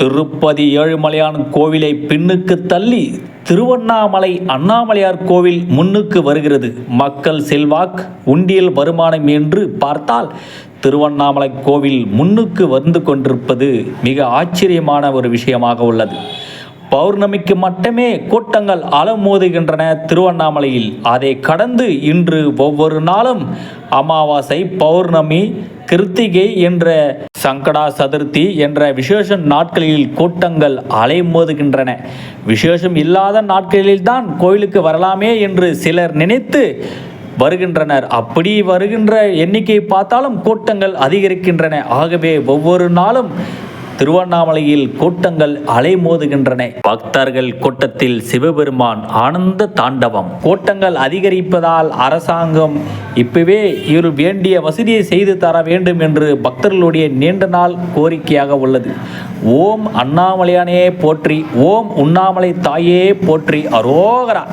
திருப்பதி ஏழுமலையான் கோவிலை பின்னுக்கு தள்ளி திருவண்ணாமலை அண்ணாமலையார் கோவில் முன்னுக்கு வருகிறது. மக்கள் செல்வாக் உண்டியல் வருமானம் என்று பார்த்தால் திருவண்ணாமலை கோவில் முன்னுக்கு வந்து கொண்டிருப்பது மிக ஆச்சரியமான ஒரு விஷயமாக உள்ளது. பௌர்ணமிக்கு மட்டுமே கூட்டங்கள் அலமோதுகின்றன திருவண்ணாமலையில். அதை கடந்து இன்று ஒவ்வொரு நாளும் அமாவாசை பௌர்ணமி கிருத்திகை என்ற சங்கடா சதுர்த்தி என்ற விசேஷ நாட்களில் கூட்டங்கள் அலைமோதுகின்றன. விசேஷம் இல்லாத நாட்களில்தான் கோயிலுக்கு வரலாமே என்று சிலர் நினைத்து வருகின்றனர். அப்படி வருகின்ற எண்ணிக்கை பார்த்தாலும் கூட்டங்கள் அதிகரிக்கின்றன. ஆகவே ஒவ்வொரு நாளும் திருவண்ணாமலையில் கூட்டங்கள் அலைமோதுகின்றன. பக்தர்கள் கூட்டத்தில் சிவபெருமான் ஆனந்த தாண்டவம். கூட்டங்கள் அதிகரிப்பதால் அரசாங்கம் இப்பவே இவர் வேண்டிய வசதியை செய்து தர வேண்டும் என்று பக்தர்களுடைய நீண்ட நாள் கோரிக்கையாக உள்ளது. ஓம் அண்ணாமலையானே போற்றி ஓம் உண்ணாமலை தாயே போற்றி அரோகரா.